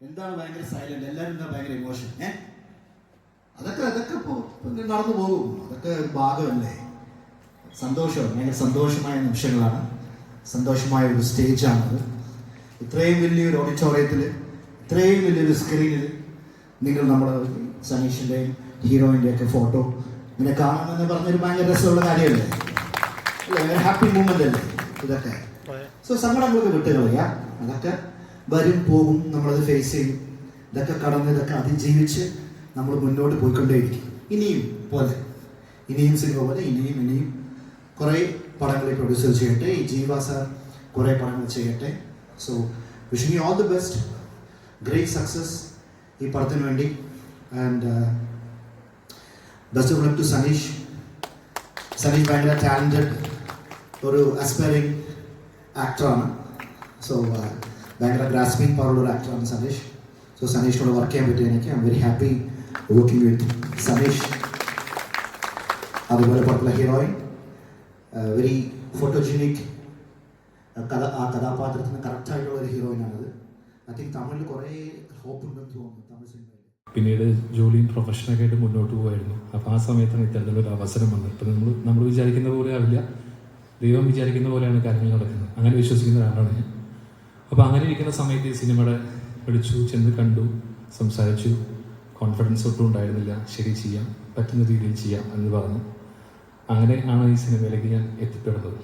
എന്താണ് ഭയങ്കര സൈലന്റ് എല്ലാവരും എന്താ ഭയങ്കര ഇമോഷൻ ഏ? അതൊക്കെ അതൊക്കെ ഇപ്പോൾ നടന്നു പോകും. അതൊക്കെ ഒരു ഭാഗമല്ലേ? സന്തോഷം ഭയങ്കര സന്തോഷമായ നിമിഷങ്ങളാണ്. സന്തോഷമായ ഒരു സ്റ്റേജാണത് ഇത്രയും വലിയൊരു ഓഡിറ്റോറിയത്തിൽ ഇത്രയും വലിയൊരു സ്ക്രീനിൽ നിങ്ങൾ നമ്മുടെ സനീഷിന്റെയും ഹീറോയിന്റെ ഒക്കെ ഫോട്ടോ ഇങ്ങനെ കാണണമെന്ന് പറഞ്ഞൊരു ഭയങ്കര രസമുള്ള കാര്യമല്ലേ? അല്ലേ? ഹാപ്പി മൂമെന്റ് അല്ലേ? ഇതൊക്കെ. സോ സങ്കടങ്ങളൊക്കെ വിട്ടുകളയാ അതൊക്കെ വരും പോകും നമ്മളത് ഫേസ് ചെയ്യും. ഇതൊക്കെ കടന്ന് ഇതൊക്കെ അതിജീവിച്ച് നമ്മൾ മുന്നോട്ട് പോയിക്കൊണ്ടേയിരിക്കും. ഇനിയും പോലെ. ഇനിയും സിനിമ പോലെ ഇനിയും ഇനിയും കുറേ പടങ്ങൾ പ്രൊഡ്യൂസർ ചെയ്യട്ടെ ഈ ജീവ സാർ കുറേ പടങ്ങൾ ചെയ്യട്ടെ. So wishing you all the best great success ഈ പടത്തിന് വേണ്ടി. And best of luck to Saneesh. Saneesh ഭയങ്കര ടാലന്റഡ് ഒരു അസ്പയറിങ് ആക്ടറാണ് സോ ഭയങ്കര ഗ്രാസ്പിംഗ് പവറുള്ള ഒരു ആക്ടറാണ് സനീഷ് സോ സനീഷിനോട് വർക്ക് ചെയ്യാൻ പറ്റിയ എനിക്ക്. I very happy working with Saneesh അതുപോലെ പോലുള്ള ഹീറോയിൻ വെരി ഫോട്ടോജീനിക് കഥ ആ കഥാപാത്രത്തിന് കറക്റ്റായിട്ടുള്ള ഒരു ഹീറോയിനാണത് ഐ തിങ്ക് തമിഴിൽ കുറേ ഹോപ്പ് ഉണ്ടെന്ന് തോന്നുന്നു തമിഴ് സിനിമയിൽ. പിന്നീട് ജോലിയും പ്രൊഫഷനൊക്കെ ആയിട്ട് മുന്നോട്ട് പോകുമായിരുന്നു അപ്പോൾ ആ സമയത്താണ് ഇത്തരത്തിലൊരു അവസരം വന്നത്. ഇപ്പം നമ്മൾ നമ്മൾ വിചാരിക്കുന്ന പോലെ ആവില്ല. ദൈവം വിചാരിക്കുന്ന പോലെയാണ് കാര്യങ്ങൾ നടക്കുന്നത്. അങ്ങനെ വിശ്വസിക്കുന്ന ഒരാളാണ് ഞാൻ. അപ്പോൾ അങ്ങനെ ഇരിക്കുന്ന സമയത്ത് ഈ സിനിമയുടെ വിളിച്ചു ചെന്ന് കണ്ടു സംസാരിച്ചു. കോൺഫിഡൻസ് ഒട്ടും ഉണ്ടായിരുന്നില്ല. ശരി ചെയ്യാം. പറ്റുന്ന രീതിയിൽ ചെയ്യാം എന്ന് പറഞ്ഞു. അങ്ങനെ ആണ് ഈ സിനിമയിലേക്ക് ഞാൻ എത്തിപ്പെടുന്നത്.